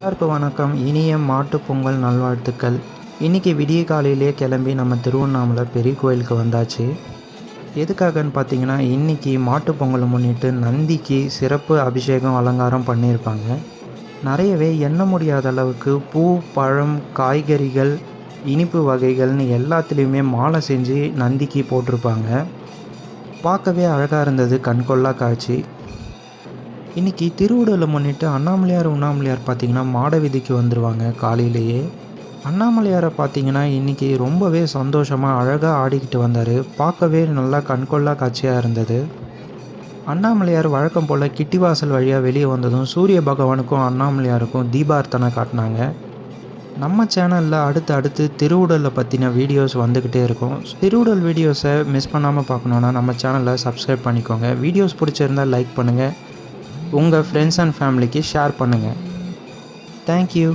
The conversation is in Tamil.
எல்லாருக்கும் வணக்கம். இனிய மாட்டு பொங்கல் நல்வாழ்த்துக்கள். இன்றைக்கி விடிய காலையிலே கிளம்பி நம்ம திருவண்ணாமலை பெரிய கோயிலுக்கு வந்தாச்சு. எதுக்காகன்னு பார்த்தீங்கன்னா இன்றைக்கி மாட்டு பொங்கலை முன்னிட்டு நந்திக்கு சிறப்பு அபிஷேகம் அலங்காரம் பண்ணியிருப்பாங்க. நிறையவே எண்ண முடியாத அளவுக்கு பூ பழம் காய்கறிகள் இனிப்பு வகைகள்னு எல்லாத்துலேயுமே மாலை செஞ்சு நந்திக்கு போட்டிருப்பாங்க. பார்க்கவே அழகாக இருந்தது. கண்கொள்ளா காட்சி. இன்றைக்கி திருவிடலை முன்னிட்டு அண்ணாமலையார் உண்ணாமலையார் பார்த்திங்கன்னா மாட வீதிக்கு வந்துடுவாங்க காலையிலேயே. அண்ணாமலையாரை பார்த்தீங்கன்னா இன்றைக்கி ரொம்பவே சந்தோஷமாக அழகாக ஆடிக்கிட்டு வந்தார். பார்க்கவே நல்லா கண்கொள்ளா காட்சியாக இருந்தது. அண்ணாமலையார் வழக்கம் போல் கிட்டிவாசல் வழியாக வெளியே வந்ததும் சூரிய பகவானுக்கும் அண்ணாமலையாருக்கும் தீபார்த்தனை காட்டினாங்க. நம்ம சேனலில் அடுத்து அடுத்து திருவுடலை பற்றின வீடியோஸ் வந்துக்கிட்டே இருக்கும். திருவுடல் வீடியோஸை மிஸ் பண்ணாமல் பார்க்கணுன்னா நம்ம சேனலை சப்ஸ்கிரைப் பண்ணிக்கோங்க. வீடியோஸ் பிடிச்சிருந்தால் லைக் பண்ணுங்கள் உங்கள் ஃப்ரெண்ட்ஸ் அண்ட் ஃபேமிலிக்கு ஷேர் பண்ணுங்கள் தேங்க்யூ